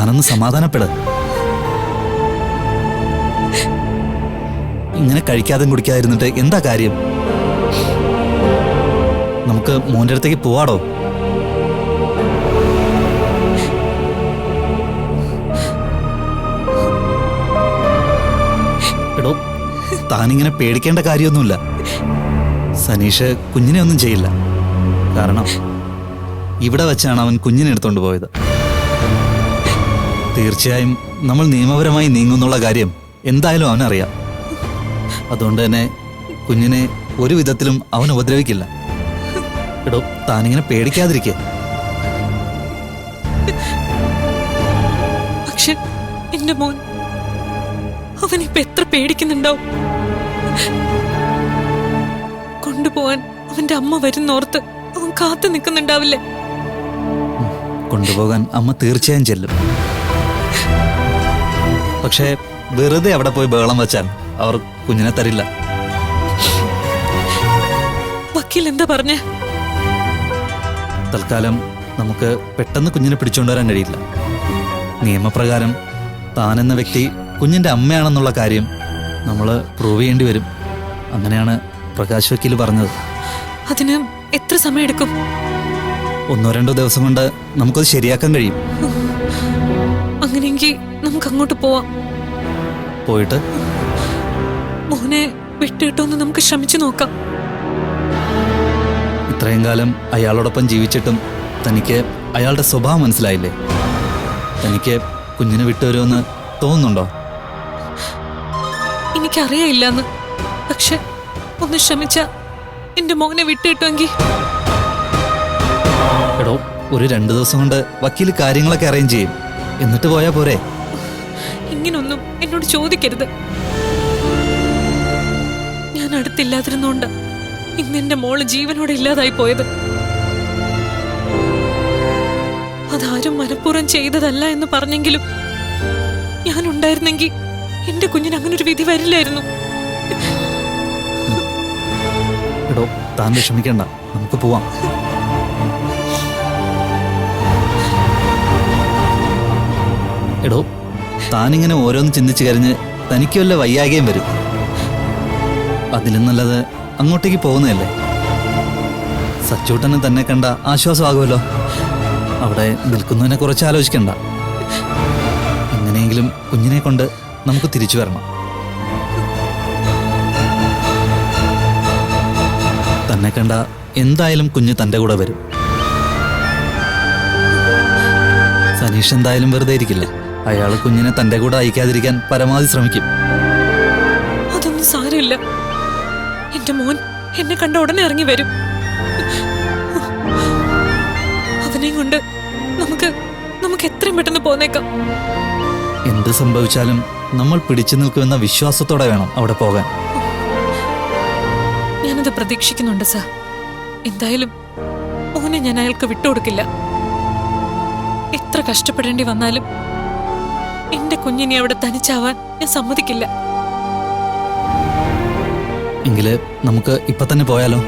താനൊന്ന് സമാധാനപ്പെട്. ഇങ്ങനെ കഴിക്കാതെ കുടിക്കാതിരുന്നിട്ട് എന്താ കാര്യം? നമുക്ക് മോന്റെ അടുത്തേക്ക് പോവാടോ? എടോ താനിങ്ങനെ പേടിക്കേണ്ട കാര്യമൊന്നുമില്ല. സനീഷ് കുഞ്ഞിനെ ഒന്നും ചെയ്യില്ല. കാരണം ഇവിടെ വെച്ചാണ് അവൻ കുഞ്ഞിനെ എടുത്തോണ്ട് പോയത്. തീർച്ചയായും നമ്മൾ നിയമപരമായി നീങ്ങുന്നുള്ള കാര്യം എന്തായാലും അവനറിയാം. അതുകൊണ്ട് തന്നെ കുഞ്ഞിനെ ഒരു വിധത്തിലും അവൻ ഉപദ്രവിക്കില്ല. എടോ താനിങ്ങനെ പേടിക്കാതിരിക്കേ. പക്ഷെ എന്റെ മോൻ അവനിപ്പോ എത്ര പേടിക്കുന്നുണ്ടാവും? കൊണ്ടുപോവാൻ അവന്റെ അമ്മ വരുന്നോർത്ത് അവൻ കാത്തു നിൽക്കുന്നുണ്ടാവില്ലേ? കൊണ്ടുപോകാൻ അമ്മ തീർച്ചയായും ചെല്ലും. പക്ഷേ വെറുതെ അവിടെ പോയി ബഹളം വെച്ചാൽ അവർ കുഞ്ഞിനെ തരില്ല. വക്കീൽ എന്താ പറഞ്ഞേ? തൽക്കാലം നമുക്ക് പെട്ടെന്ന് കുഞ്ഞിനെ പിടിച്ചുകൊണ്ടുവരാൻ കഴിയില്ല. നിയമപ്രകാരം താനെന്ന വ്യക്തി കുഞ്ഞിന്റെ അമ്മയാണെന്നുള്ള കാര്യം നമ്മൾ പ്രൂവ് ചെയ്യേണ്ടി വരും. അങ്ങനെയാണ് പ്രകാശ് വക്കീൽ പറഞ്ഞത്. അതിന് എത്ര സമയം എടുക്കും ഒന്നോ രണ്ടോ ദിവസം കൊണ്ട് നമുക്കത് ശരിയാക്കാൻ കഴിയും. അങ്ങനെയെങ്കിൽ നമുക്ക് അങ്ങോട്ട് പോവാം. പോയിട്ട്? മോനെ വിട്ടിട്ടോന്ന് നമുക്ക് ശ്രമിച്ചു നോക്കാം. ഇത്രയും കാലം അയാളോടൊപ്പം ജീവിച്ചിട്ടും തനിക്ക് അയാളുടെ സ്വഭാവം മനസ്സിലായില്ലേ? തനിക്ക് കുഞ്ഞിനെ വിട്ടുവരുമെന്ന് തോന്നുന്നുണ്ടോ? എനിക്കറിയില്ലെന്ന് പക്ഷെ ഒന്ന് ശ്രമിച്ച എന്റെ മോനെ വിട്ടുകിട്ടുമെങ്കിൽ എടോ ഒരു രണ്ടു ദിവസം കൊണ്ട് വക്കീൽ കാര്യങ്ങളൊക്കെ അറേഞ്ച് ചെയ്യും. എന്നിട്ട് പോയാ പോരെ. ഇങ്ങനൊന്നും എന്നോട് ചോദിക്കരുത്. ഞാൻ അടുത്തില്ലാതിരുന്നോണ്ട് ഇന്ന് എന്റെ മോൾ ജീവനോടെ ഇല്ലാതായി പോയത്. അതാരും മനഃപൂർവം ചെയ്തതല്ല എന്ന് പറഞ്ഞെങ്കിലും ഞാൻ ഉണ്ടായിരുന്നെങ്കിൽ എന്റെ കുഞ്ഞിന് അങ്ങനെ ഒരു വിധി വരില്ലായിരുന്നു. എടോ താൻ വിഷമിക്കണ്ട. നമുക്ക് പോവാം. എടോ. താനിങ്ങനെ ഓരോന്ന് ചിന്തിച്ചു കരഞ്ഞ് തനിക്ക് വല്ല വയ്യാകേം വരും. അതിലും നല്ലത് അങ്ങോട്ടേക്ക് പോകുന്നതല്ലേ? സച്ചൂട്ടനെ തന്നെ കണ്ട ആശ്വാസമാകുമല്ലോ. അവിടെ നിൽക്കുന്നതിനെ കുറച്ച് ആലോചിക്കണ്ട. എങ്ങനെയെങ്കിലും കുഞ്ഞിനെ കൊണ്ട് നമുക്ക് തിരിച്ചു വരണം. തന്നെ കണ്ട എന്തായാലും കുഞ്ഞ് തന്റെ കൂടെ വരും. സനീഷ് എന്തായാലും വെറുതെ ഇരിക്കില്ല? അയാൾ കുഞ്ഞിനെ തന്റെ കൂടെ അയക്കാതിരിക്കാൻ പരമാവധി ശ്രമിക്കും. അതൊന്നും സാരമില്ല. എന്റെ മോൻ എന്നെ കണ്ട ഉടനെ ഇറങ്ങി വരും. അവനെയും കൊണ്ട് നമുക്ക് നമുക്ക് എത്രയും പെട്ടെന്ന് പോന്നേക്കാം. എന്ത് സംഭവിച്ചാലും നമ്മൾ പിടിച്ചു നിൽക്കുമെന്ന വിശ്വാസത്തോടെ വേണം അവിടെ പോകാൻ. ഞാനത് പ്രതീക്ഷിക്കുന്നുണ്ട് സാർ. എന്തായാലും മോനെ ഞാൻ അയാൾക്ക് വിട്ടുകൊടുക്കില്ല. എത്ര കഷ്ടപ്പെടേണ്ടി വന്നാലും എന്റെ കുഞ്ഞിനെ അവിടെ തനിച്ചാവാൻ ഞാൻ സമ്മതിക്കില്ല. എങ്കിൽ നമുക്ക് ഇപ്പൊ തന്നെ പോയാലോ?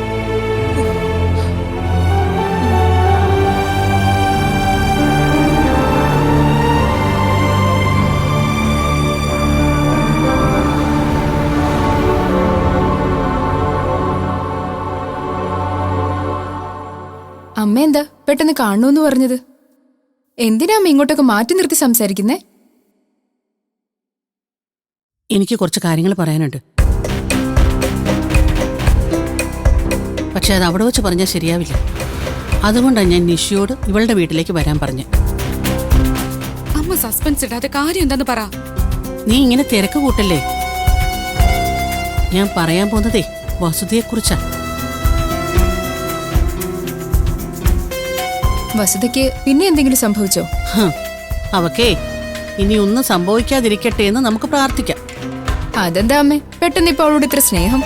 അമ്മ എന്താ പെട്ടെന്ന് കാണണമെന്ന് പറഞ്ഞത്? എന്തിനാ അമ്മ ഇങ്ങോട്ടൊക്കെ മാറ്റി നിർത്തി സംസാരിക്കുന്നേ? എനിക്ക് കുറച്ച് കാര്യങ്ങൾ പറയാനുണ്ട്. പക്ഷെ അത് അവിടെ വെച്ച് പറഞ്ഞാൽ ശരിയാവില്ല. അതുകൊണ്ടാണ് ഞാൻ നിഷിയോട് ഇവളുടെ വീട്ടിലേക്ക് വരാൻ പറഞ്ഞു അമ്മ സസ്പെൻസ് ഇടാതെ കാര്യം എന്താന്ന് പറ. നീ ഇങ്ങനെ തിരക്ക് കൂട്ടല്ലേ? ഞാൻ പറയാൻ പോകുന്നതേ വസുതയെക്കുറിച്ചാ. വസുതയ്ക്ക് പിന്നെ എന്തെങ്കിലും സംഭവിച്ചോ? അവക്കേ ഇനി ഒന്നും സംഭവിക്കാതിരിക്കട്ടെ എന്ന് നമുക്ക് പ്രാർത്ഥിക്കാം. അതെന്താ അമ്മേ പെട്ടെന്ന് ഇപ്പൊ അവളോട് ഇത്ര സ്നേഹം?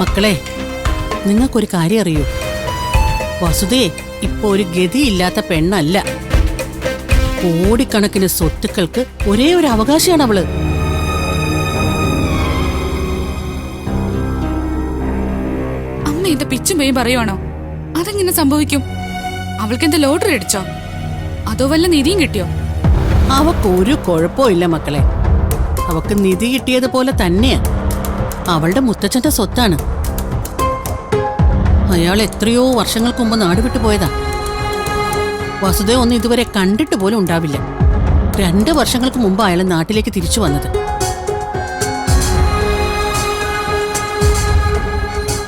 മക്കളെ നിങ്ങൾക്കൊരു കാര്യം അറിയൂ? വസുദേ ഇപ്പൊ ഒരു ഗതിയില്ലാത്ത പെണ്ണല്ല. കോടിക്കണക്കിന് സ്വത്തുക്കൾക്ക് ഒരേ ഒരു അവകാശമാണ് അവൾ. അമ്മ ഇത് പിച്ചും പേയും പറയുവാണോ? അതെങ്ങനെ സംഭവിക്കും? അവൾക്ക് എന്താ ലോട്ടറി അടിച്ചോ? അതോ വല്ല നിധിയും കിട്ടിയോ? അവക്കൊരു ഒരു കുഴപ്പമില്ല മക്കളെ. അവക്ക് നിധി കിട്ടിയതുപോലെ തന്നെയാ. അവളുടെ മുത്തച്ഛന്റെ സ്വത്താണ്. അയാൾ എത്രയോ വർഷങ്ങൾക്ക് മുമ്പ് നാട് വിട്ടു പോയതാ. വസുദേവ് ഒന്നും ഇതുവരെ കണ്ടിട്ട് പോലും ഉണ്ടാവില്ല. രണ്ട് വർഷങ്ങൾക്ക് മുമ്പ് അയാൾ നാട്ടിലേക്ക് തിരിച്ചു വന്നത്.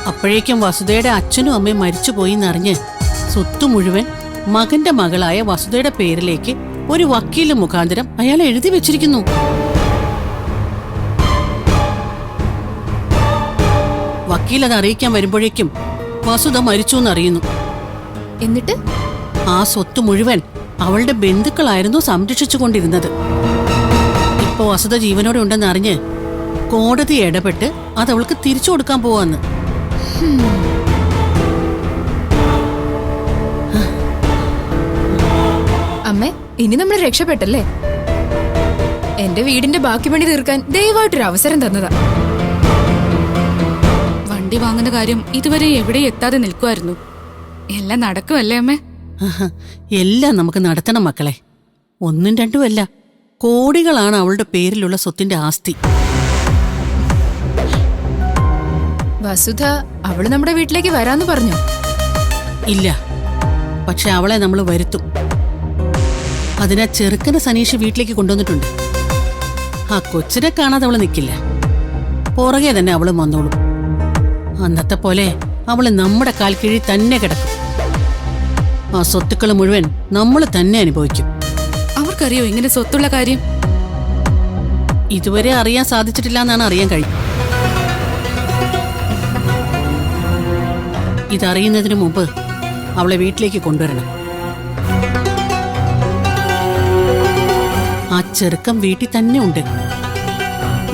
അപ്പോഴേക്കും വസുദേയുടെ അച്ഛനും അമ്മയും മരിച്ചുപോയി എന്നറിഞ്ഞ് സ്വത്ത് മുഴുവൻ മകന്റെ മകളായ വസുദയുടെ പേരിലേക്ക് ഒരു വക്കീൽ മുഖാന്തരം അയാൾ എഴുതി വെച്ചിരിക്കുന്നു. വക്കീൽ അത് അറിയിക്കാൻ വരുമ്പോഴേക്കും വസുധ മരിച്ചു എന്നറിയുന്നു എന്നിട്ട്? ആ സ്വത്ത് മുഴുവൻ അവളുടെ ബന്ധുക്കളായിരുന്നു സംരക്ഷിച്ചുകൊണ്ടിരുന്നത് ഇപ്പോ വസുധ ജീവനോടെ ഉണ്ടെന്ന് അറിഞ്ഞ് കോടതി ഇടപെട്ട് അത് അവൾക്ക് തിരിച്ചു കൊടുക്കാൻ പോവാന്ന്. അമ്മേ ഇനി നമ്മൾ രക്ഷപ്പെട്ടല്ലേ? എന്റെ വീടിന്റെ ബാക്കി പണി തീർക്കാൻ ദയവായിട്ടൊരു അവസരം തന്നതാ. വണ്ടി വാങ്ങുന്ന കാര്യം ഇതുവരെ എവിടെ എത്താതെ നിൽക്കുമായിരുന്നു എല്ലാം നടക്കുമല്ലേ അമ്മേ? എല്ലാം നമുക്ക് നടത്തണം മക്കളെ. ഒന്നും രണ്ടുമല്ല കോടികളാണ് അവളുടെ പേരിലുള്ള സ്വത്തിന്റെ ആസ്തി. വസുധ അവൾ നമ്മുടെ വീട്ടിലേക്ക് വരാന്ന് പറഞ്ഞു. ഇല്ല പക്ഷെ അവളെ നമ്മൾ വരുത്തും. അതിനാ ചെറുക്കനെ സനീഷ് വീട്ടിലേക്ക് കൊണ്ടുവന്നിട്ടുണ്ട്. ആ കൊച്ചിനെ കാണാതെ അവൾ നിൽക്കില്ല പുറകെ തന്നെ അവൾ വന്നോളും. അന്നത്തെ പോലെ അവൾ നമ്മുടെ കാൽ കീഴിൽ തന്നെ കിടക്കും. ആ സ്വത്തുക്കൾ മുഴുവൻ നമ്മൾ തന്നെ അനുഭവിക്കും. അവർക്കറിയോ ഇങ്ങനെ സ്വത്തുള്ള കാര്യം? ഇതുവരെ അറിയാൻ സാധിച്ചിട്ടില്ല എന്നാണ് അറിയാൻ കഴിയും ഇതറിയുന്നതിന് മുമ്പ് അവളെ വീട്ടിലേക്ക് കൊണ്ടുവരണം. ആ ചെറുക്കം വീട്ടിൽ തന്നെ ഉണ്ട്.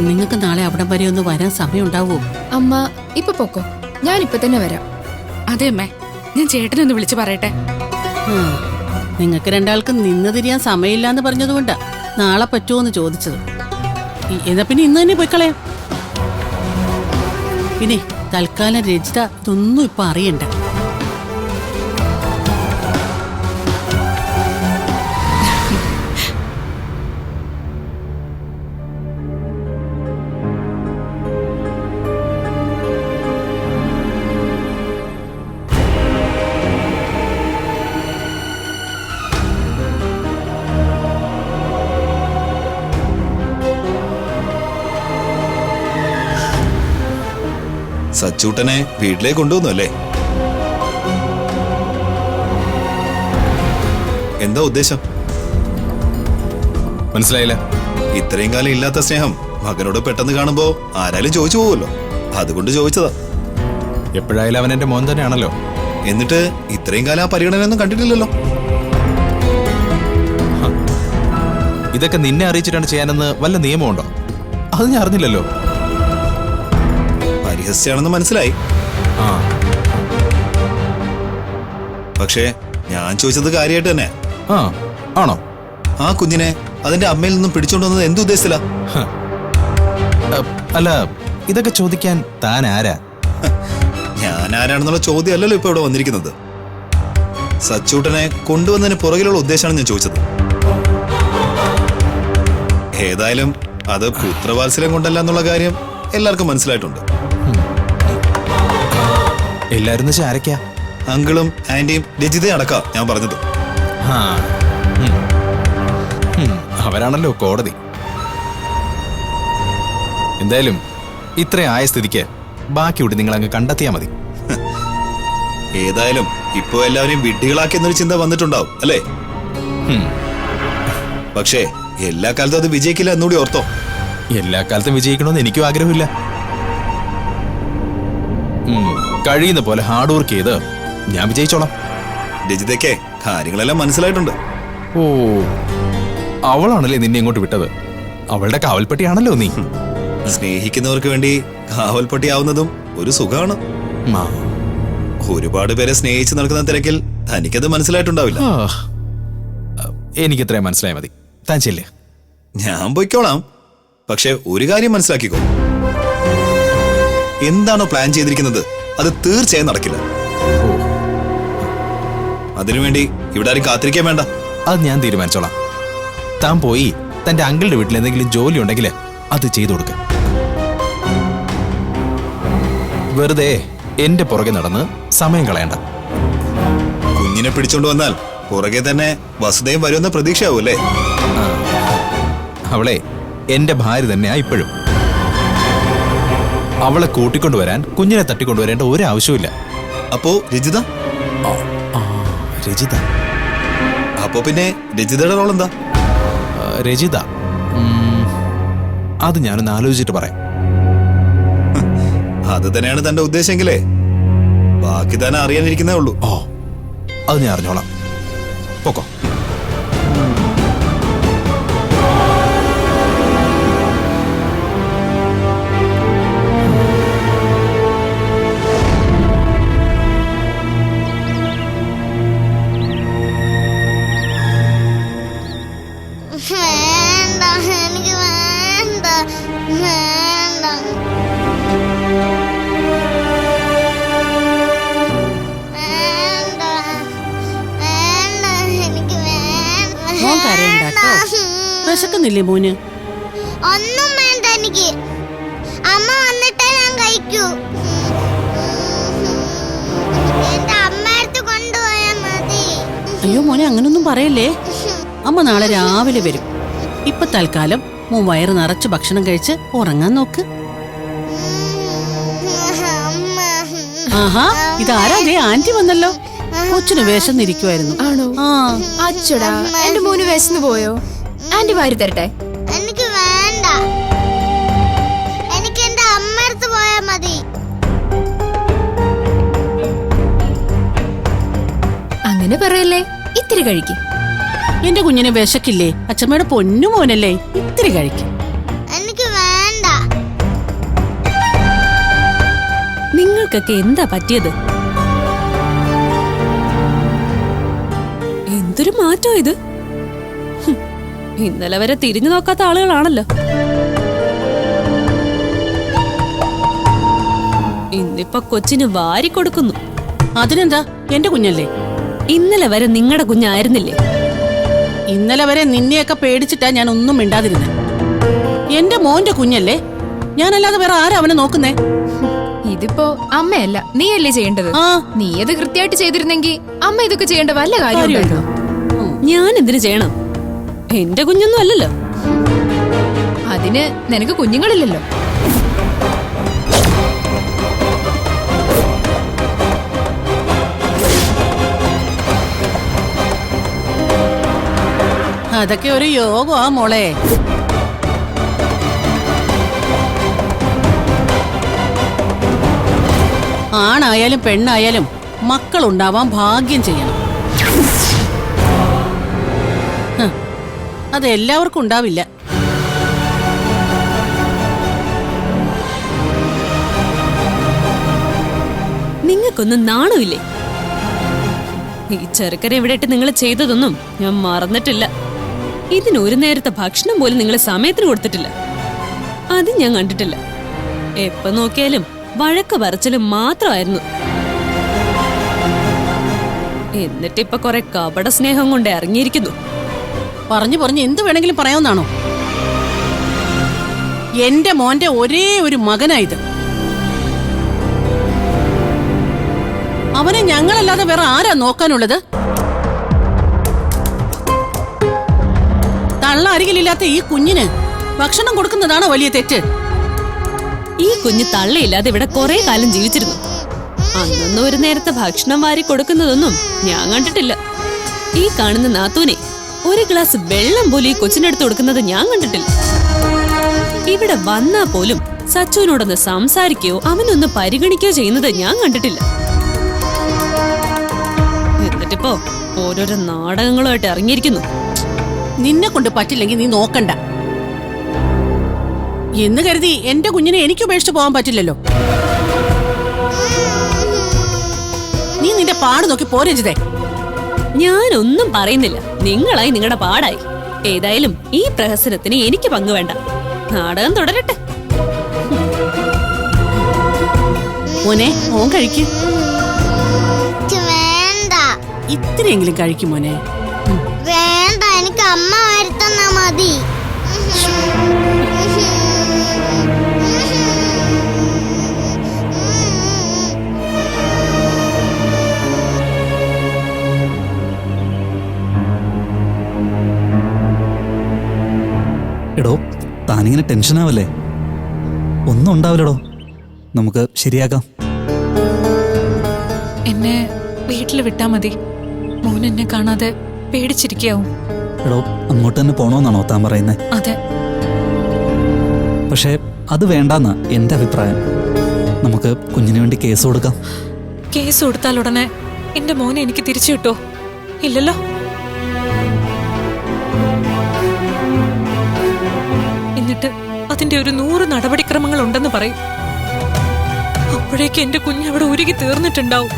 നിങ്ങൾക്ക് നാളെ അവിടം വരെ ഒന്ന് വരാൻ സമയം ഉണ്ടാവുമോ അമ്മ ഇപ്പൊ പോക്കോ. ഞാൻ ഇപ്പൊ തന്നെ വരാം. അതെ അമ്മേ ഞാൻ ചേട്ടനൊന്ന് വിളിച്ചു പറയട്ടെ. നിങ്ങൾക്ക് രണ്ടാൾക്കും നിന്ന് തിരിയാൻ സമയമില്ല എന്ന് പറഞ്ഞതുകൊണ്ടാ നാളെ പറ്റുമോ എന്ന് ചോദിച്ചത് എന്നാ പിന്നെ ഇന്ന് തന്നെ പോയി കളയാം. പിന്നെ തൽക്കാലം രചിത ഇതൊന്നും ഇപ്പൊ അറിയണ്ട. സച്ചൂട്ടനെ വീട്ടിലേക്ക് കൊണ്ടുവന്നു അല്ലേ എന്താ ഉദ്ദേശം? മനസ്സിലായില്ല. ഇത്രയും കാലം ഇല്ലാത്ത സ്നേഹം മകനോട് പെട്ടെന്ന് കാണുമ്പോ ആരാലും ചോദിച്ചു പോവുമല്ലോ. അതുകൊണ്ട് ചോദിച്ചതാ. എപ്പോഴായാലും അവൻ എന്റെ മോൻ തന്നെയാണല്ലോ. എന്നിട്ട് ഇത്രയും കാലം ആ പരിഗണനയൊന്നും കണ്ടിട്ടില്ലല്ലോ. ഇതൊക്കെ നിന്നെ അറിയിച്ചിട്ടാണ് ചെയ്യാനെന്ന് വല്ല നിയമമുണ്ടോ? അത് ഞാൻ അറിഞ്ഞില്ലല്ലോ. പരിഹസിച്ചാണെന്ന് മനസ്സിലായി. ആ. പക്ഷേ ഞാൻ ചോദിച്ചത് കാര്യമായിട്ട് തന്നെ. ആ ആണോ? ആ കുഞ്ഞിനെ അതിന്റെ അമ്മയിൽ നിന്നും പിടിച്ചോണ്ടുവന്നത് എന്തുദ്ദേശത്തില അല്ല ഇതൊക്കെ ചോദിക്കാൻ താൻ ആരാ? ഞാൻ ആരാണെന്നുള്ള ചോദ്യം അല്ലല്ലോ ഇപ്പൊ ഇവിടെ വന്നിരിക്കുന്നത്. സച്ചൂട്ടനെ കൊണ്ടുവന്നതിന് പുറകിലുള്ള ഉദ്ദേശമാണ് ഞാൻ ചോദിച്ചത്. ഏതായാലും അത് പുത്രവാത്സല്യം കൊണ്ടല്ല എന്നുള്ള കാര്യം എല്ലാവർക്കും മനസ്സിലായിട്ടുണ്ട്. എല്ലാരും വെച്ചാൽ ആരൊക്കെയാ അങ്കിളും ആന്റിയും രജിതയും അടക്കാം ഞാൻ പറഞ്ഞത് ആ. ഉം. ഉം, അവരാണല്ലോ കോടതി എന്തായാലും ഇത്രയും ആയ സ്ഥിതിക്ക് ബാക്കി ഇവിടെ നിങ്ങൾ അങ്ങ് കണ്ടെത്തിയാ മതി ഏതായാലും ഇപ്പോ എല്ലാവരെയും വിഡ്ഢികളാക്കി എന്നൊരു ചിന്ത വന്നിട്ടുണ്ടാവും അല്ലേ ഉം. പക്ഷേ എല്ലാ കാലത്തും അത് വിജയിക്കില്ല എന്നുകൂടി ഓർത്തോ എല്ലാ കാലത്തും വിജയിക്കണമെന്ന് എനിക്കും ആഗ്രഹമില്ല കഴിയുന്ന പോലെ ഹാർഡ് വർക്ക് ചെയ്ത് ഞാൻ വിജയിച്ചോളാം. രജിതയ്ക്ക് കാര്യങ്ങളെല്ലാം മനസ്സിലായിട്ടുണ്ട്. ഓ അവളാണല്ലേ നിന്നെ ഇങ്ങോട്ട് വിട്ടത്? അവളുടെ കാവൽപ്പെട്ടിയാണല്ലോ നീ. സ്നേഹിക്കുന്നവർക്ക് വേണ്ടി കാവൽപ്പട്ടിയാവുന്നതും ഒരു സുഖമാണ്. ഒരുപാട് പേരെ സ്നേഹിച്ച് നടക്കുന്ന തിരക്കിൽ തനിക്കത് മനസ്സിലായിട്ടുണ്ടാവില്ല. എനിക്കിത്രയും മനസ്സിലായ മതി. താൻ ചെല്ലേ. ഞാൻ പൊയ്ക്കോളാം. പക്ഷെ ഒരു കാര്യം മനസ്സിലാക്കിക്കോ. എന്താണോ പ്ലാൻ ചെയ്തിരിക്കുന്നത്? അത് തീർച്ചയായും നടക്കില്ല. അതിനുവേണ്ടി ഇവിടെ ആരും കാത്തിരിക്കാൻ വേണ്ട. അത് ഞാൻ തീരുമാനിച്ചോളാം. താൻ പോയി തന്റെ അങ്കിളുടെ വീട്ടിൽ എന്തെങ്കിലും ജോലി ഉണ്ടെങ്കിൽ അത് ചെയ്തു കൊടുക്ക. വെറുതെ എന്റെ പുറകെ നടന്ന് സമയം കളയണ്ട. കുഞ്ഞിനെ പിടിച്ചോണ്ട് വന്നാൽ പുറകെ തന്നെ വസുദേവ് വരുമെന്ന പ്രതീക്ഷയാവൂല്ലേ? അവളെ എന്റെ ഭാര്യ തന്നെയാ ഇപ്പോഴും. അവളെ കൂട്ടിക്കൊണ്ടുവരാൻ കുഞ്ഞിനെ തട്ടിക്കൊണ്ടുവരേണ്ട ഒരു ആവശ്യമില്ല അപ്പോ രജിത? രജിത. അപ്പോ പിന്നെ രജിതയുടെ റോൾ എന്താ രജിത. അത് ഞാനൊന്ന് ആലോചിച്ചിട്ട് പറയാം. അത് തന്നെയാണ് തന്റെ ഉദ്ദേശമെങ്കിലേ. ബാക്കി തന്നെ അറിയാനിരിക്കുന്നേ ഉള്ളൂ. ഓ അത് ഞാൻ അറിഞ്ഞോളാം. വിശക്കുന്നില്ലേ മോന്? ഒന്നും വേണ്ട എനിക്ക്. അമ്മ വന്നിട്ടേ ഞാൻ കഴിക്കൂ. എന്റെ അമ്മയടുത്ത് കൊണ്ടുപോയാ മതി. അയ്യോ മോനെ അങ്ങനൊന്നും പറയല്ലേ? അമ്മ നാളെ രാവിലെ വരും. ഇപ്പൊ തൽക്കാലം മോൻ വയറ് നിറച്ച് ഭക്ഷണം കഴിച്ച് ഉറങ്ങാൻ നോക്ക്. അമ്മ ആഹാ ഇതാരാ? ദേ ആന്റി വന്നല്ലോ. കൊച്ചിന് വിശന്നിരിക്കുമായിരുന്നു ആണോ? ആ. അച്ചടാ എന്റെ മോന് വിശന്നു പോയോ? ആന്റി വാരി തരട്ടെ. എനിക്ക് വേണ്ട. എനിക്ക് എന്റെ അമ്മയടുത്ത് പോയാ മതി. അങ്ങനെ പറയല്ലേ? ഇത്തിരി കഴിക്കും. എന്റെ കുഞ്ഞിനെ വിശക്കില്ലേ? അച്ഛമ്മയുടെ പൊന്നു മോനല്ലേ? ഇത്തിരി കഴിക്കും. എനിക്ക് വേണ്ട. നിങ്ങൾക്കൊക്കെ എന്താ പറ്റിയത്? എന്തൊരു മാറ്റം ഇത്? ഇന്നലെ വരെ തിരിഞ്ഞു നോക്കാത്ത ആളുകളാണല്ലോ. ഇന്നിപ്പൊ കൊച്ചിന് വാരി കൊടുക്കുന്നു. അതിനെന്താ? എന്റെ കുഞ്ഞല്ലേ? ഇന്നലെ വരെ നിങ്ങളുടെ കുഞ്ഞായിരുന്നില്ലേ? ഇന്നലെ വരെ നിന്നെയൊക്കെ പേടിച്ചിട്ടാ ഞാൻ ഒന്നും മിണ്ടാതിരുന്നത് എന്റെ മോന്റെ കുഞ്ഞല്ലേ? ഞാനല്ലാതെ വേറെ ആരാ അവനെ നോക്കുന്നേ? ഇതിപ്പോ അമ്മയല്ല നീയല്ലേ ചെയ്യേണ്ടത്? ആ. നീ അത് കൃത്യമായിട്ട് ചെയ്തിരുന്നെങ്കിൽ അമ്മ ഇതൊക്കെ ചെയ്യേണ്ട വല്ല കാര്യമുണ്ടോ? ഞാൻ എന്തിനു ചെയ്യണം? എന്റെ കുഞ്ഞൊന്നും അല്ലല്ലോ. അതിന് നിനക്ക് കുഞ്ഞുങ്ങളില്ലല്ലോ. അതൊക്കെ ഒരു യോഗമാ മോളെ. ആണായാലും പെണ്ണായാലും മക്കളുണ്ടാവാൻ ഭാഗ്യം ചെയ്യണം. അത് എല്ലാവർക്കും ഉണ്ടാവില്ല. നിങ്ങൾക്കൊന്നും നാണമില്ലേ? ഈ ചെറുക്കനെ ഇവിടെ ഇട്ട് നിങ്ങൾ ചെയ്തതൊന്നും ഞാൻ മറന്നിട്ടില്ല. ഇതിന് ഒരു നേരത്തെ ഭക്ഷണം പോലും നിങ്ങൾ സമയത്തിന് കൊടുത്തിട്ടില്ല. അത് ഞാൻ കണ്ടിട്ടില്ല. എപ്പോ നോക്കിയാലും വഴക്ക് പറച്ചിലും മാത്രമായിരുന്നു. എന്നിട്ടിപ്പൊ കുറെ കപട സ്നേഹം കൊണ്ട് ഇറങ്ങിയിരിക്കുന്നു. പറഞ്ഞു പറഞ്ഞു എന്ത് വേണമെങ്കിലും പറയാവുന്നാണോ എന്റെ മോന്റെ ഒരേ ഒരു മകനായത്. അവനെ ഞങ്ങളല്ലാതെ വേറെ ആരാ നോക്കാനുള്ളത്? തള്ള അരികിലില്ലാത്ത ഈ കുഞ്ഞിന് ഭക്ഷണം കൊടുക്കുന്നതാണ് വലിയ തെറ്റ്? ഈ കുഞ്ഞ് തള്ളയില്ലാതെ ഇവിടെ കുറെ കാലം ജീവിച്ചിരുന്നു. അന്നൊന്നും ഒരു നേരത്തെ ഭക്ഷണം വാരി കൊടുക്കുന്നതൊന്നും ഞാൻ കണ്ടിട്ടില്ല. ഈ കാണുന്ന നാത്തൂനെ ഒരു ഗ്ലാസ് വെള്ളം പോലും ഈ കൊച്ചിനടുത്ത് കൊടുക്കുന്നത് ഞാൻ കണ്ടിട്ടില്ല. ഇവിടെ വന്നാ പോലും സച്ചുവിനോടൊന്ന് സംസാരിക്കുകയോ അവനൊന്ന് പരിഗണിക്കുകയോ ചെയ്യുന്നത് ഞാൻ കണ്ടിട്ടില്ല. എന്നിട്ടിപ്പോ ഓരോരോ നാടകങ്ങളുമായിട്ട് ഇറങ്ങിയിരിക്കുന്നു. നിന്നെ കൊണ്ട് പറ്റില്ലെങ്കിൽ നീ നോക്കണ്ട. എന്ന് കരുതി എന്റെ കുഞ്ഞിനെ എനിക്ക് ഉപേക്ഷിച്ച് പോകാൻ പറ്റില്ലല്ലോ. നീ നിന്റെ പാട് നോക്കി പോരജിതേ ഞാനൊന്നും പറയുന്നില്ല. നിങ്ങളായി നിങ്ങളുടെ പാടായി. ഏതായാലും ഈ പ്രഹസനത്തിന് എനിക്ക് പങ്കുവേണ്ട നാടകം തുടരട്ടെ. മോനെ മോൻ കഴിക്കും. ഇത്രയെങ്കിലും വേണ്ട. ഇത്രയെങ്കിലും കഴിക്കും മോനെ. വേണ്ട എനിക്ക് അമ്മ വരുത്തന്നാ മതി. താനിങ്ങനെ ടെൻഷനാവല്ലേ ഒന്നും ഉണ്ടാവില്ലടോ. നമുക്ക് ശരിയാക്കാം. എന്നെ വീട്ടിൽ വിട്ടാ മതി. മോൻ എന്നെ കാണാതെ പേടിച്ചിരിക്കാവും എടോ അങ്ങോട്ട് തന്നെ പോണോന്നാണോ താൻ പറയുന്നത് അതെ. പക്ഷേ അത് വേണ്ടാന്നാ എന്റെ അഭിപ്രായം. നമുക്ക് കുഞ്ഞിന് വേണ്ടി കേസ് കൊടുക്കാം. കേസ് കൊടുത്താൽ ഉടനെ എന്റെ മോനെ എനിക്ക് തിരിച്ചു കിട്ടോ? ഇല്ലല്ലോ. എന്നിട്ട് അതിന്റെ ഒരു നൂറ് നടപടിക്രമങ്ങൾ ഉണ്ടെന്ന് പറയും. അപ്പോഴേക്ക് എന്റെ കുഞ്ഞ് അവിടെ ഉരുകി തീർന്നിട്ടുണ്ടാവും.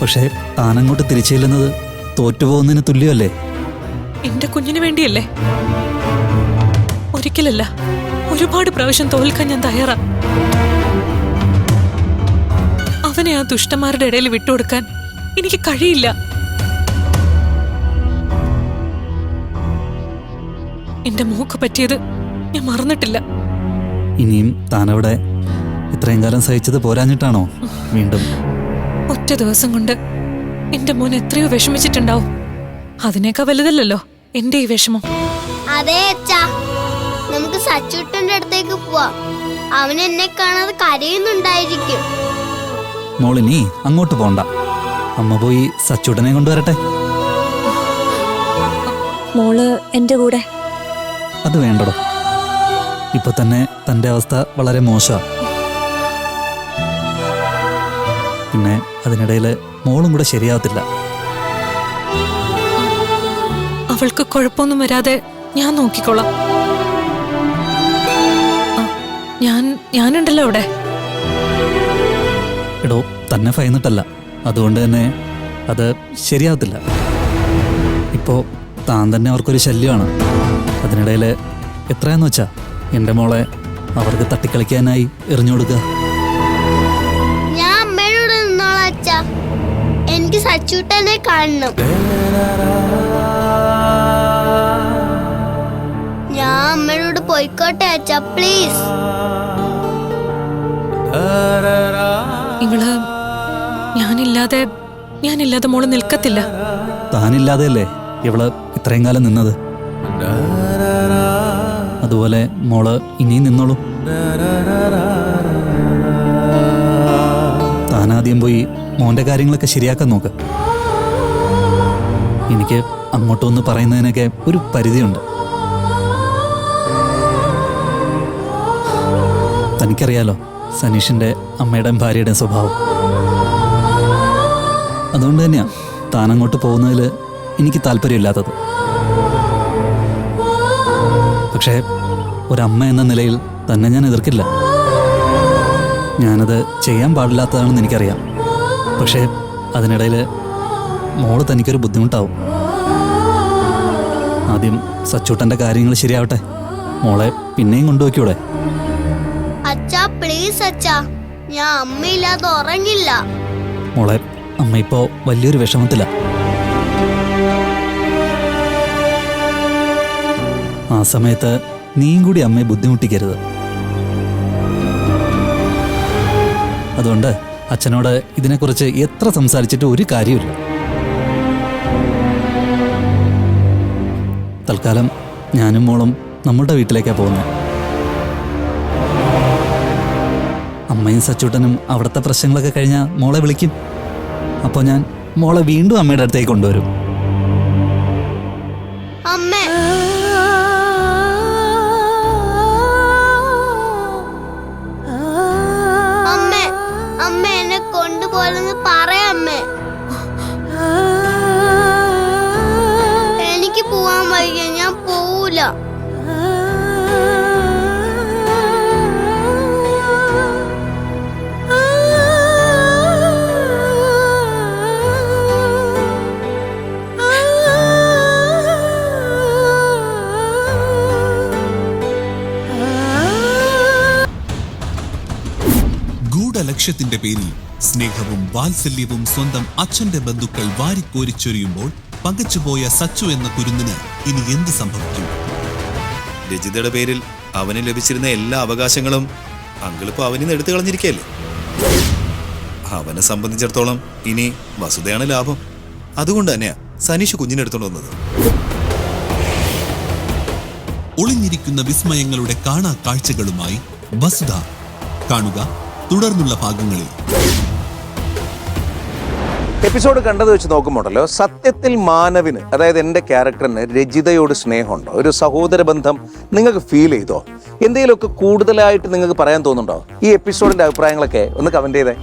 പക്ഷേ താനങ്ങോട്ട് തിരിച്ചില്ലെന്നത് ചെല്ലുന്നത് തോറ്റുപോകുന്നതിന് തുല്യമല്ലേ? എന്റെ കുഞ്ഞിന് വേണ്ടിയല്ലേ? ഒരിക്കലല്ല ഒരുപാട് പ്രാവശ്യം തോൽക്കാൻ ഞാൻ തയ്യാറാ. അവനെ ആ ദുഷ്ടന്മാരുടെ ഇടയിൽ വിട്ടുകൊടുക്കാൻ എനിക്ക് കഴിയില്ല. എന്റെ മൂക്ക് പറ്റിയത് ഞാൻ മറന്നിട്ടില്ല. ഇനിയും താനവിടെ ഇത്രയും കാലം സഹിച്ചത് പോരാഞ്ഞിട്ടാണോ വീണ്ടും? ഒറ്റ ദിവസം കൊണ്ട് എന്റെ മോൻ എത്രയോ വിഷമിച്ചിട്ടുണ്ടാവും. അതിനേക്കാ വലുതല്ലല്ലോ എന്റെ ഈ വിഷമം. അതെ അച്ഛാ. നമുക്ക് സച്ചുട്ടന്റെ അടുത്തേക്ക് പോവാം. അവൻ എന്നെ കാണാതെ കരയുന്നുണ്ടായിരിക്കും. മോളിനി അങ്ങോട്ട് പോണ്ട. അമ്മ പോയി സച്ചുട്ടനെ കൊണ്ടുവരട്ടെ. മോൾ എന്റെ കൂടെ. അത് വേണ്ടടോ. ഇപ്പൊ തന്നെ തന്റെ അവസ്ഥ വളരെ മോശമാണ് പിന്നെ അതിനിടയിൽ മോളും കൂടെ ശരിയാവത്തില്ല. അവൾക്ക് കുഴപ്പമൊന്നും വരാതെ ഞാൻ നോക്കിക്കോളാം. ഞാൻ ഞാനുണ്ടല്ലോ അവിടെ. എടോ തന്നെ ഭയന്നിട്ടല്ല. അതുകൊണ്ട് തന്നെ അത് ശരിയാവത്തില്ല. ഇപ്പോ താൻ തന്നെ അവർക്കൊരു ശല്യമാണ്. അതിനിടയിൽ എത്രയാന്ന് വെച്ചാ? എന്റെ മോളെ അവർക്ക് തട്ടിക്കളിക്കാനായി എറിഞ്ഞു കൊടുക്കുക ഞാൻ അമ്മയോട് നിന്നോളാം അച്ഛാ. എനിക്ക് സച്ചൂട്ടനെ കാണണം. ഞാൻ അമ്മയോട് പോയിക്കോട്ടെ അച്ഛാ പ്ലീസ് ഇവൾ ഞാനില്ലാതെ ഞാനില്ലാതെ മോൾ നിൽക്കത്തില്ല. താനില്ലാതെയല്ലേ ഇവൾ ഇത്രയും കാലം നിന്നത്? അതുപോലെ മോൾ ഇനിയും നിന്നോളൂ. താനാദ്യം പോയി മോന്റെ കാര്യങ്ങളൊക്കെ ശരിയാക്കാൻ നോക്ക്. എനിക്ക് അങ്ങോട്ടൊന്ന് പറയുന്നതിനൊക്കെ ഒരു പരിധിയുണ്ട്. തനിക്കറിയാലോ സനീഷിന്റെ അമ്മയുടെയും ഭാര്യയുടെയും സ്വഭാവം. അതുകൊണ്ട് തന്നെയാ താനങ്ങോട്ട് പോകുന്നതിൽ എനിക്ക് താല്പര്യമില്ലാത്തത്. പക്ഷേ ഒരമ്മ എന്ന നിലയിൽ തന്നെ ഞാൻ എതിർക്കില്ല. ഞാനത് ചെയ്യാൻ പാടില്ലാത്തതാണെന്ന് എനിക്കറിയാം. പക്ഷേ അതിനിടയിൽ മോൾ തനിക്കൊരു ബുദ്ധിമുട്ടാവും. ആദ്യം സച്ചൂട്ടന്റെ കാര്യങ്ങൾ ശരിയാവട്ടെ. മോളെ പിന്നെയും കൊണ്ടുപോയിക്കൂടെ അച്ഛാ പ്ലീസ് അച്ഛാ. ഞാൻ അമ്മയില്ലാതെ ഉറങ്ങില്ല. മോളെ അമ്മ ഇപ്പോ വലിയൊരു വിഷമത്തില. ആ സമയത്ത് നീയും കൂടി അമ്മയെ ബുദ്ധിമുട്ടിക്കരുത്. അതുകൊണ്ട് അച്ഛനോട് ഇതിനെക്കുറിച്ച് എത്ര സംസാരിച്ചിട്ട് ഒരു കാര്യമില്ല തൽക്കാലം ഞാനും മോളും നമ്മളുടെ വീട്ടിലേക്കാണ് പോകുന്നത് അമ്മയും സച്ചൂട്ടനും അവിടുത്തെ പ്രശ്നങ്ങളൊക്കെ കഴിഞ്ഞാൽ മോളെ വിളിക്കും. അപ്പോൾ ഞാൻ മോളെ വീണ്ടും അമ്മയുടെ അടുത്തേക്ക് കൊണ്ടുവരും. പറയാമ്മേ എനിക്ക് പോവാൻ വയ്യ ഞാൻ പോവൂല. ഗൂഢലക്ഷ്യത്തിന്റെ പേരിൽ സ്നേഹവും വാത്സല്യവും സ്വന്തം അച്ഛന്റെ ബന്ധുക്കൾ വാരിക്കോരിച്ചൊരിയുമ്പോൾ പകച്ചുപോയ സച്ചു എന്ന കുരുന്നിന് ഇനി എന്ത് സംഭവിക്കും? രജിതയുടെ പേരിൽ അവന് ലഭിച്ചിരുന്ന എല്ലാ അവകാശങ്ങളും അങ്കിളിപ്പോ അവനിൽ നിന്ന് എടുത്തു കളഞ്ഞിരിക്കല്ലേ അവനെ സംബന്ധിച്ചിടത്തോളം ഇനി വസുതയാണ് ലാഭം. അതുകൊണ്ട് തന്നെയാ സനീഷ് കുഞ്ഞിനെടുത്തോണ്ട് വന്നത്. ഒളിഞ്ഞിരിക്കുന്ന വിസ്മയങ്ങളുടെ കാണാ കാഴ്ചകളുമായി വസുധ കാണുക തുടർന്നുള്ള ഭാഗങ്ങളിൽ. എപ്പിസോഡ് കണ്ടത് വെച്ച് നോക്കുമ്പോണ്ടല്ലോ സത്യത്തിൽ മാനവിന് അതായത് എന്റെ ക്യാരക്ടറിന് രജിതയോട് സ്നേഹമുണ്ടോ? ഒരു സഹോദര ബന്ധം നിങ്ങൾക്ക് ഫീൽ ചെയ്തോ? എന്തെങ്കിലുമൊക്കെ കൂടുതലായിട്ട് നിങ്ങൾക്ക് പറയാൻ തോന്നുന്നുണ്ടോ? ഈ എപ്പിസോഡിന്റെ അഭിപ്രായങ്ങളൊക്കെ ഒന്ന് കമന്റ് ചെയ്തേ.